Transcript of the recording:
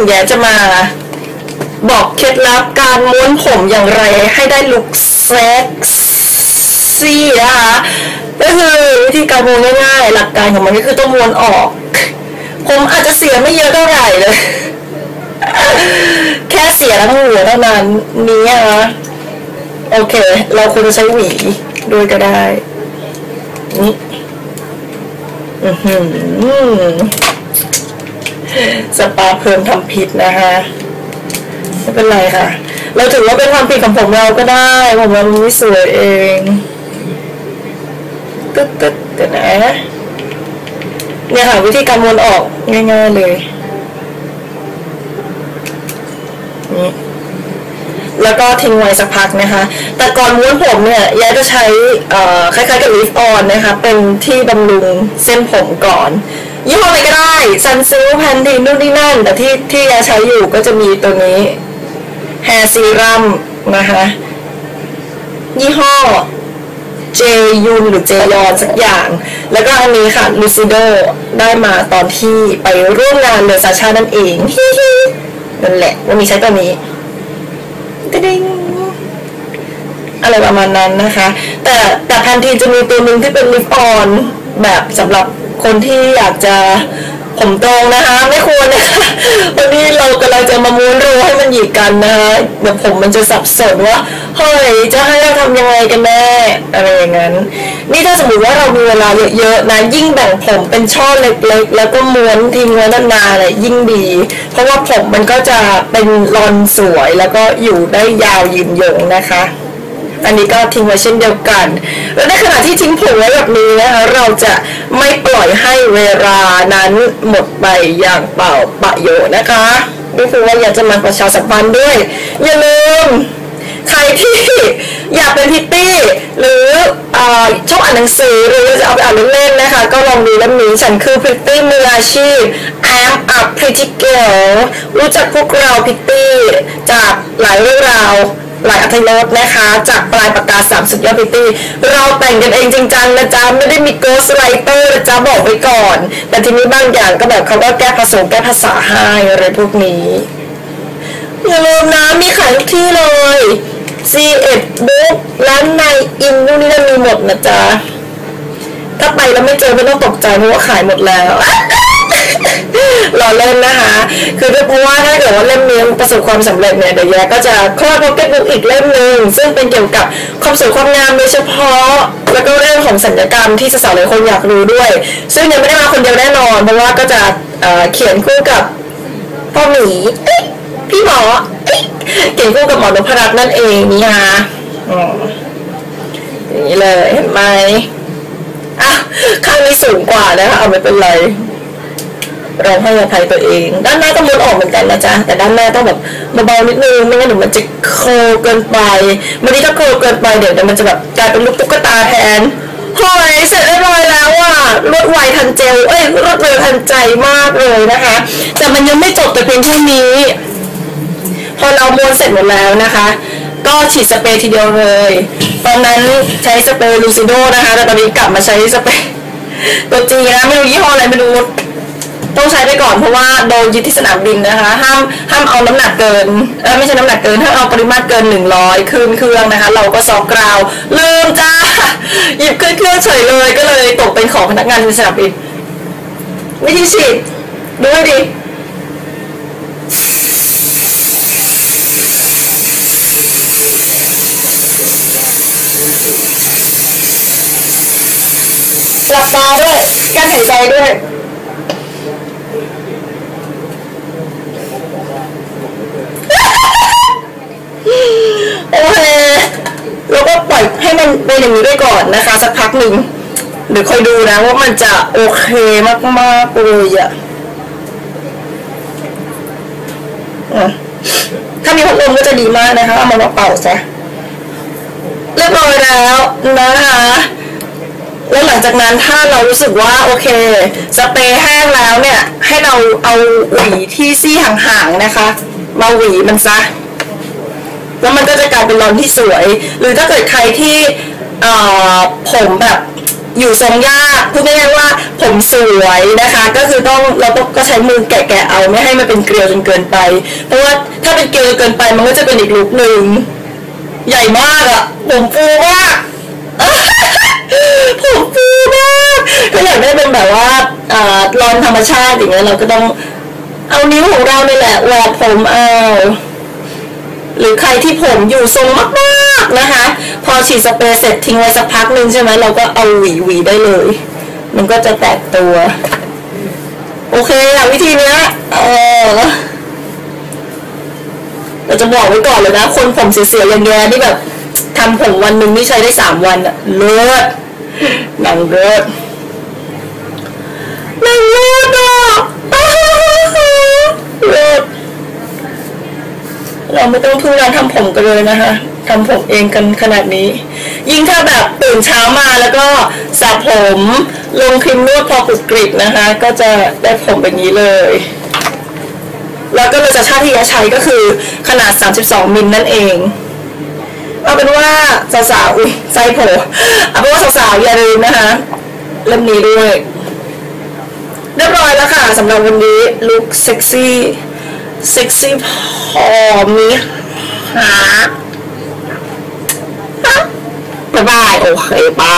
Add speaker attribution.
Speaker 1: ถึงแย้จะมา บอกเคล็ดลับการม้วนผมอย่างไรให้ได้ลุคเซ็กซี่นะคะก็คือวิธีการม้วนง่ายๆ หลักการของมันก็คือต้องม้วนออก ผมอาจจะเสียไม่เยอะเท่าไหร่เลย แค่เสียทั้งหัวเท่านั้นนี้นะคะโอเค เราควรจะใช้หวีด้วยก็ได้นี่อือหือ สปาเพิ่มทำผิดนะคะไม่เป็นไรค่ะ เราถือว่าเป็นความผิดของผมเราก็ได้ผมเราไม่สวยเองตึ๊ดตึ๊ดเดี๋ยวนะเนี่ยค่ะวิธีการวนออกง่าย ๆเลยนี่แล้วก็ทิ้งไว้สักพักนะคะ แต่ก่อนม้วนผมเนี่ยยายจะใช้คล้ายๆกับลิฟออนนะคะ เป็นที่บำรุงเส้นผมก่อน ยี่ห้ออะไรก็ได้ซันซิลแพนทีนนู่นนี่นั่น แต่ที่ที่ยาใช้อยู่ก็จะมีตัวนี้แฮร์ซีรัมนะคะยี่ห้อเจยุนหรือเจยอนสักอย่าง แล้วก็อันนี้ค่ะลูซิโดได้มาตอนที่ไปร่วมงานเลอซาชานั่นเองนั่นแหละวันนี้ใช้ตัวนี้กระดิ่งอะไรประมาณนั้นนะคะ แต่แต่แพนทีนจะมีตัวหนึ่งที่เป็นลิฟออนแบบสำหรับ คนที่อยากจะผมตรงนะคะ ไม่ควรนะคะวันนี้เรากำลังจะมาม้วนรูให้มันหยิกกันนะคะเดี๋ยวผมมันจะสับสนว่าเฮ้ยจะให้เราทำยังไงกันแน่อะไรอย่างนั้น นี่ถ้าสมมติว่าเรามีเวลาเยอะๆนะยิ่งแบ่งผมเป็นช่อเล็กๆ แล้วก็ม้วนทิ้งไว้นานๆเลยยิ่งดี เพราะว่าผมมันก็จะเป็นรอนสวยแล้วก็อยู่ได้ยาวยืนยงนะคะ อันนี้ก็ทิ้งไว้เช่นเดียวกัน และในขณะที่ทิ้งผมไว้แบบนี้นะคะเราจะไม่ปล่อยให้เวลานั้นหมดไปอย่างเปล่าประโยชน์นะคะนี่คือว่าอยากจะมาประชาสัมพันธ์ด้วย อย่าลืมใครที่อยากเป็นพิตตี้หรืออชอบอ่านหนังสือหรือจะเอาไปอ่านเล่นๆนะคะ ก็ลองดูเล่มนี้ฉันคือพิตตี้มืออาชีพ I'm a pretty girl รู้จักพวกเราพิตตี้จากหลายเรื่องราว หลายอัธยศนะคะ จากปลายปากกาสามสุดยอดพิตตี้เราแต่งกันเองจริงจังนะจ๊ะไม่ได้มีโกสไลเตอร์นะจ๊ะบอกไว้ก่อน แต่ทีนี้บางอย่างก็แบบเขาก็แก้ผสมแก้ภาษาให้อะไรพวกนี้อย่าลืมนะมีขายทุกที่เลย C1 บุ๊กร้านในอินนู่นนี่นั่นมีหมดนะจ๊ะถ้าไปแล้วไม่เจอไม่ต้องตกใจเพราะว่าขายหมดแล้ว รอเล่นนะคะ คือเพราะว่าถ้าเกิดว่าเล่มนี้ประสบความสำเร็จเนี่ยเดี๋ยวแย่ก็จะคลอดพ็อกเก็ตบุ๊กอีกเล่มหนึ่งซึ่งเป็นเกี่ยวกับความสวยความงามโดยเฉพาะ แล้วก็เรื่องของสัญญกรรมที่สาวๆหลายคนอยากรู้ด้วย ซึ่งยังไม่ได้มาคนเดียวแน่นอน เพราะว่าก็จะเเขียนคู่กับพ่อหมีพี่หมอเอ้ยเก่งคู่กับหมอนพรัตน์นั่นเองนี่ฮะอ๋ออย่างนี้เลยเห็นไหมอะข้างนี้สูงกว่านะคะเอาไม่เป็นไร เราให้อภัยตัวเอง ด้านหน้าก็มุดออกเหมือนกันนะจ๊ะแต่ด้านหน้าต้องแบบเบาๆนิดนึงไม่งั้นเดี๋ยวมันจะโคเกินไปวันนี้ถ้าโคเกินไปเดี๋ยวเดี๋ยวมันจะแบบกลายเป็นลูกตุ๊กตาแทนหอยเสร็จเรียบร้อยแล้วอะรวดไวทันเจลเอ้ยรวดเร็วทันใจมากเลยนะคะ แต่มันยังไม่จบแต่เพียงเท่านี้ พอเราม้วนเสร็จหมดแล้วนะคะก็ฉีดสเปรย์ทีเดียวเลย ตอนนั้นใช้สเปรย์ลูซิโดนะคะ แต่ตอนนี้กลับมาใช้สเปรย์ตัวจีนะไม่รู้ยี่ห้ออะไรไม่รู้ ต้องใช้ไปก่อนเพราะว่าโดนยึดที่สนามบินนะคะ ห้ามห้ามเอาน้ำหนักเกินเออไม่ใช่น้ำหนักเกินห้ามเอาปริมาตรเกิน 100ขึ้นเครื่องนะคะ เราก็ซอกกราวลืมจ้าหยิบขึ้นเครื่องเฉยเลย ก็เลยตกเป็นของพนักงานที่สนามบินวิธีฉีดดูให้ดีหลับตาด้วยกั้นหายใจด้วย โอเคแล้วก็ปล่อยให้มันเป็น อย่างนี้ไปก่อนนะคะ สักพักหนึ่งเดี๋ยวคอยดูนะว่ามันจะโอเคมากๆเลยอะอะถ้ามีพัดลมก็จะดีมากนะคะเอามามาเป่าซะเรียบร้อยแล้วนะคะแล้วหลังจากนั้นถ้าเรารู้สึกว่าโอเคสเปรย์แห้งแล้วเนี่ย ให้เราเอาหวีที่ซี่ห่างๆนะคะ มาหวีมันซะแล้วมันก็จะกลายเป็นรอนที่สวย หรือถ้าเกิดใครที่ เอ่อผมแบบอยู่ทรงยากพูดง่ายๆว่าผมสวยนะคะ ก็คือต้องเราต้องก็ใช้มือแกะๆเอาไม่ให้มันเป็นเกลียวจนเกินไป เพราะว่าถ้าเป็นเกลียวจนเกินไปมันก็จะเป็นอีกลุคหนึ่งใหญ่มากอะผมฟูมากผมฟูมากก็อยากได้เป็นแบบว่าอ่ารอนธรรมชาติอย่างเงี้ยเราก็ต้องเอานิ้วของเราเนี่ยแหละแหวกผมเอาหรือใครที่ผมอยู่ทรงมาก ๆนะคะ พอฉีดสเปรย์เสร็จทิ้งไว้สักพักหนึ่งใช่ไหมเราก็เอาหวีหวีได้เลย มันก็จะแตกตัว โอเคอะวิธีเนี้ยเออเราจะบอกไว้ก่อนเลยนะ คนผมเสียๆอย่างแย่นี่แบบทำผมวันหนึ่งนี่ใช้ได้สามวันอะเลิศหนังเลิศหนังเลิศอะอ้าวเลิศเราไม่ต้องพึ่งร้านทำผมกันเลยนะคะ ทำผมเองกันขนาดนี้ ยิ่งถ้าแบบตื่นเช้ามาแล้วก็สระผมลงครีมนวดพอกรุบกริบนะคะ ก็จะได้ผมแบบนี้เลย แล้วก็เลยจะชาติที่จะใช้ก็คือขนาด 32 มิลนั่นเองเอาเป็นว่าสาวๆอุ้ยไส้โผล่เอาเป็นว่าสาวๆอย่าลืมนะคะเล่มนี้ด้วยเรียบร้อยแล้วค่ะสำหรับวันนี้ลุคเซ็กซี่เซ็กซี่พอมีหา บ๊ายบายโอเคปะ